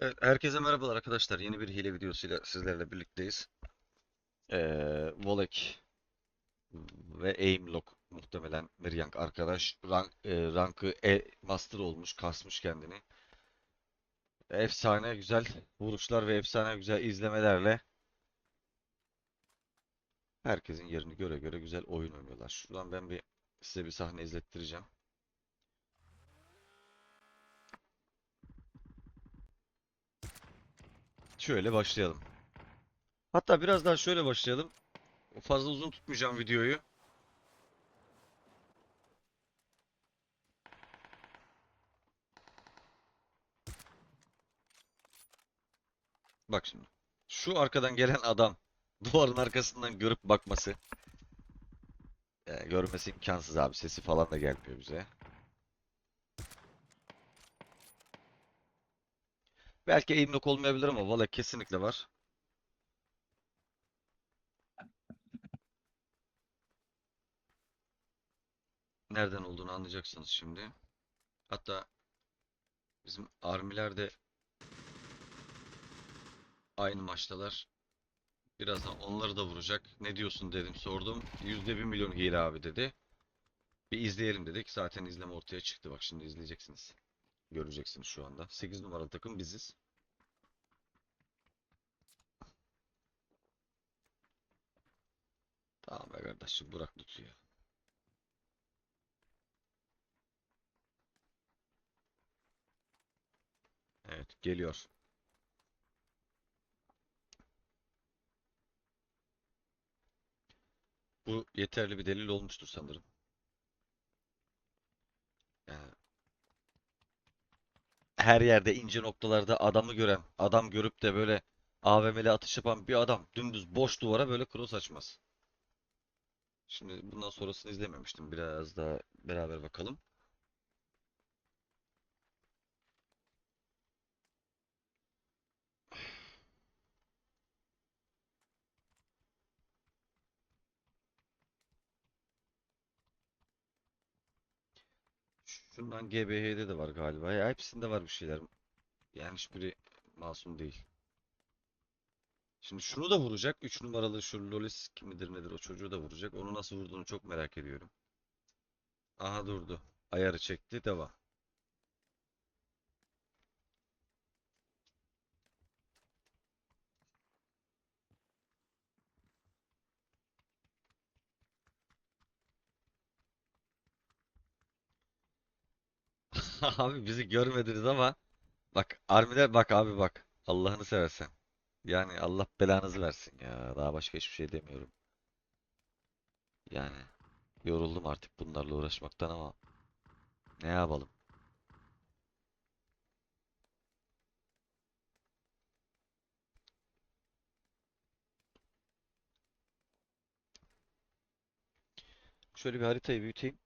Evet, herkese merhabalar arkadaşlar. Yeni bir hile videosuyla sizlerle birlikteyiz. Ee, Volek ve Aimlock muhtemelen Miriam arkadaş rank, e, rankı E Master olmuş, kasmış kendini. Efsane güzel vuruşlar ve efsane güzel izlemelerle herkesin yerini göre göre güzel oyun oynuyorlar. Şuradan ben bir size bir sahne izlettireceğim. Şöyle başlayalım. Hatta biraz daha şöyle başlayalım. Fazla uzun tutmayacağım videoyu. Bak şimdi. Şu arkadan gelen adam duvarın arkasından görüp bakması. Yani görmesi imkansız abi. Sesi falan da gelmiyor bize. Belki aimlock olmayabilir ama valla kesinlikle var. Nereden olduğunu anlayacaksınız şimdi. Hatta bizim armiler de aynı maçtalar. Birazdan onları da vuracak. Ne diyorsun dedim sordum. Yüzde bir milyon hile abi dedi. Bir izleyelim dedik. Zaten izleme ortaya çıktı. Bak şimdi izleyeceksiniz. Göreceksiniz şu anda. 8 numaralı takım biziz. Tamam be kardeşim bırak ya. Evet geliyor. Bu yeterli bir delil olmuştur sanırım. Her yerde ince noktalarda adamı gören, adam görüp de böyle AVM'li atış yapan bir adam dümdüz boş duvara böyle cross açmaz. Şimdi bundan sonrasını izlememiştim. Biraz daha beraber bakalım. Şundan GBH'de de var galiba. Ya hepsinde var bir şeyler. Yani hiçbiri masum değil. Şimdi şunu da vuracak. 3 numaralı şu Lolis kim midir nedir o çocuğu da vuracak. Onu nasıl vurduğunu çok merak ediyorum. Aha durdu. Ayarı çekti. Devam. Abi bizi görmediniz ama bak armiler bak abi bak. Allah'ını seversen. Yani Allah belanızı versin ya. Daha başka hiçbir şey demiyorum. Yani yoruldum artık bunlarla uğraşmaktan ama ne yapalım? Şöyle bir haritayı büyüteyim.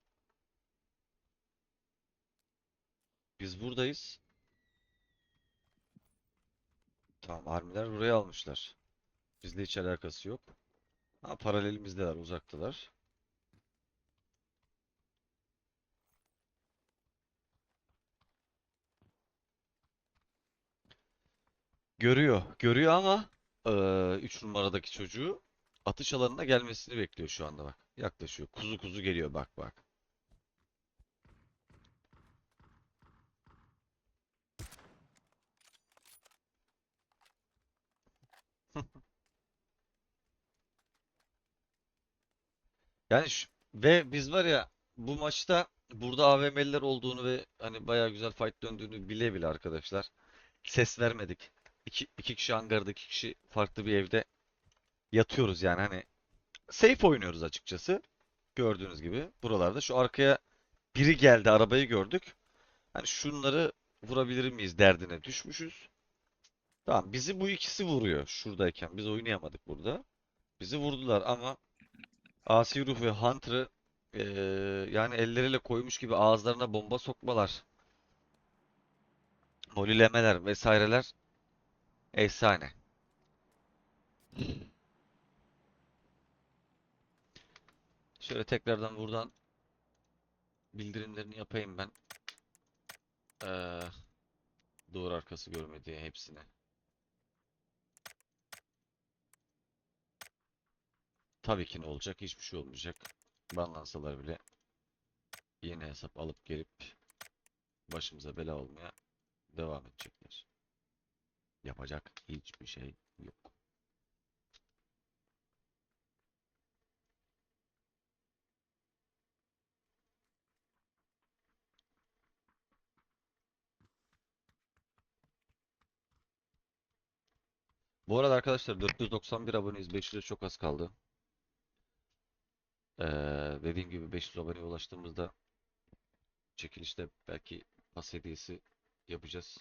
Biz buradayız. Tamam, armiler buraya almışlar. Bizle hiç alakası yok. Ha, paralelimizdeler, uzaktalar. Görüyor, görüyor ama 3 numaradaki çocuğu atış alanına gelmesini bekliyor şu anda bak. Yaklaşıyor. Kuzu kuzu geliyor bak bak. Yani şu- ve biz var ya bu maçta burada AVM'liler olduğunu ve hani bayağı güzel fight döndüğünü bile bile arkadaşlar ses vermedik. İki, iki kişi hangarda, iki kişi farklı bir evde yatıyoruz yani hani safe oynuyoruz açıkçası. Gördüğünüz gibi buralarda şu arkaya biri geldi arabayı gördük. Hani şunları vurabilir miyiz derdine düşmüşüz. Tamam bizi bu ikisi vuruyor şuradayken biz oynayamadık burada. Bizi vurdular ama Asi Ruh ve Hunter'ı eee, yani elleriyle koymuş gibi ağızlarına bomba sokmalar, molilemeler vesaireler efsane. Şöyle tekrardan buradan bildirimlerini yapayım ben. Eee, Duvar arkası görmediği hepsini. Tabii ki ne olacak? Hiçbir şey olmayacak. Banlansalar bile yeni hesap alıp gelip başımıza bela olmaya devam edecekler. Yapacak hiçbir şey yok. Bu arada arkadaşlar 491 aboneyiz. 500'e çok az kaldı. Ee, dediğim gibi 500 aboneye ulaştığımızda çekilişte belki pas hediyesi yapacağız.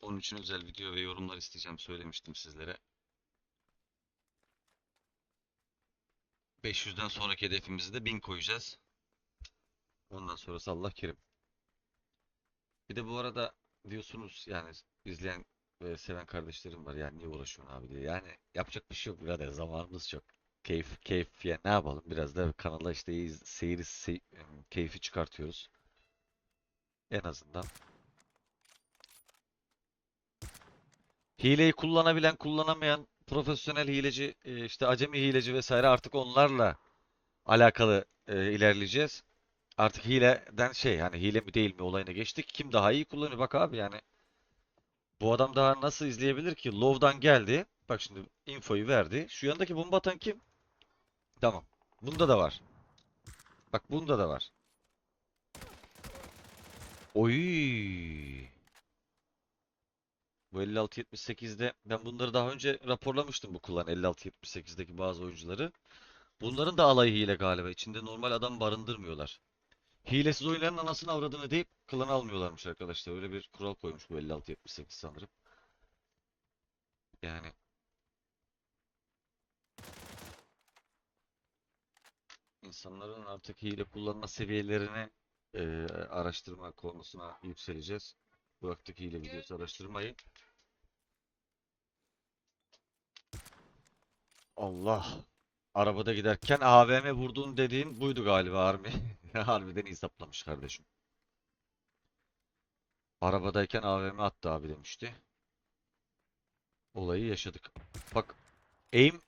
Onun için özel video ve yorumlar isteyeceğim söylemiştim sizlere. 500'den sonraki hedefimizi de 1000 koyacağız. Ondan sonrası Allah kerim. Bir de bu arada diyorsunuz yani izleyen ve seven kardeşlerim var yani niye uğraşıyorsun abi diye. Yani yapacak bir şey yok birader zamanımız çok. Keyif keyif ya ne yapalım biraz da kanala işte seyir sey- keyfi çıkartıyoruz. En azından. Hileyi kullanabilen kullanamayan profesyonel hileci e, işte acemi hileci vesaire artık onlarla alakalı e, ilerleyeceğiz. Artık hileden şey hani hile mi değil mi olayına geçtik. Kim daha iyi kullanıyor bak abi yani. Bu adam daha nasıl izleyebilir ki? Low'dan geldi. Bak şimdi infoyu verdi. Şu yandaki bomba atan kim? Tamam. Bunda da var. Bak bunda da var. Oy. Bu 56-78'de ben bunları daha önce raporlamıştım bu kullan 56-78'deki bazı oyuncuları. Bunların da alayı hile galiba. İçinde normal adam barındırmıyorlar. Hilesiz oyunların anasını avradını deyip klan almıyorlarmış arkadaşlar. Öyle bir kural koymuş bu 56-78 sanırım. Yani insanların artık hile kullanma seviyelerini e, araştırma konusuna yükseleceğiz. Bıraktık hile videosu araştırmayı. Allah. Arabada giderken AVM vurduğun dediğin buydu galiba Army. Harbiden iyi saplamış kardeşim. Arabadayken AVM attı abi demişti. Olayı yaşadık. Bak aim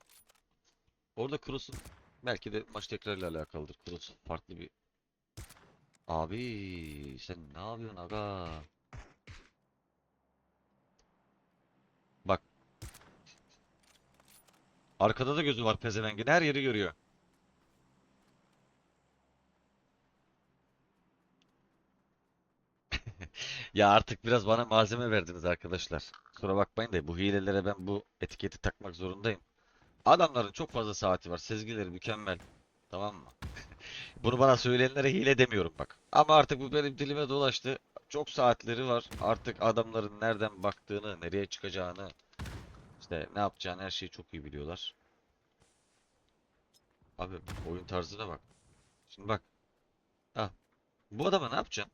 orada Cross'un belki de maç tekrarıyla alakalıdır. Cross farklı bir Abi sen ne yapıyorsun aga? Bak arkada da gözü var pezevengin her yeri görüyor. Ya artık biraz bana malzeme verdiniz arkadaşlar. Kusura bakmayın da bu hilelere ben bu etiketi takmak zorundayım. Adamların çok fazla saati var. Sezgileri mükemmel. Tamam mı? Bunu bana söyleyenlere hile demiyorum bak. Ama artık bu benim dilime dolaştı. Çok saatleri var. Artık adamların nereden baktığını, nereye çıkacağını, işte ne yapacağını her şeyi çok iyi biliyorlar. Abi oyun tarzına bak. Şimdi bak. Ha. Bu adama ne yapacaksın?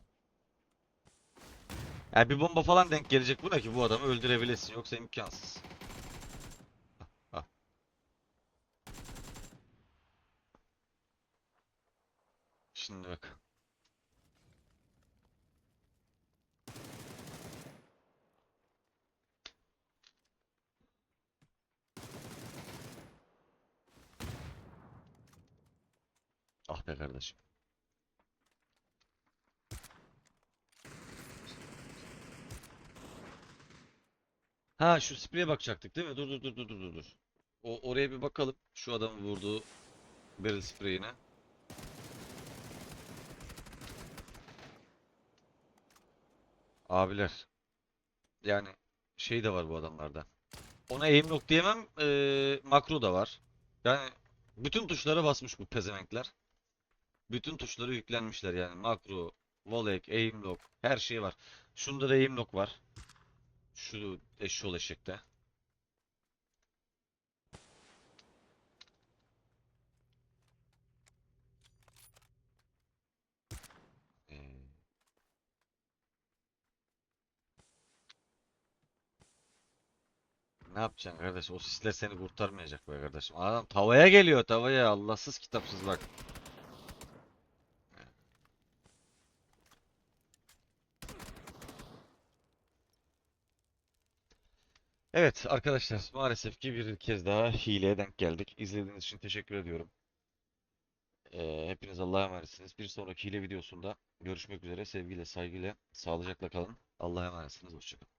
Yani bir bomba falan denk gelecek buna ki bu adamı öldürebilesin. Yoksa imkansız. Şimdi bak. Ah be kardeşim. Ha şu spreye bakacaktık değil mi? Dur dur dur dur dur. dur. O oraya bir bakalım. Şu adamın vurduğu barrel spreyine. Abiler. Yani şey de var bu adamlarda. Ona aim yok diyemem. eee, makro da var. Yani bütün tuşlara basmış bu pezevenkler. Bütün tuşları yüklenmişler yani. Makro, volley, aim lock, her şey var. Şunda da aim lock var. Şu eşşol eşekte. Ne yapacaksın kardeş? O sisler seni kurtarmayacak be kardeşim. Adam tavaya geliyor tavaya. Allahsız kitapsız bak. Evet arkadaşlar maalesef ki bir kez daha hileye denk geldik. İzlediğiniz için teşekkür ediyorum. Ee, hepiniz Allah'a emanetsiniz. Bir sonraki hile videosunda görüşmek üzere. Sevgiyle, saygıyla, sağlıcakla kalın. Allah'a emanetsiniz. Hoşçakalın.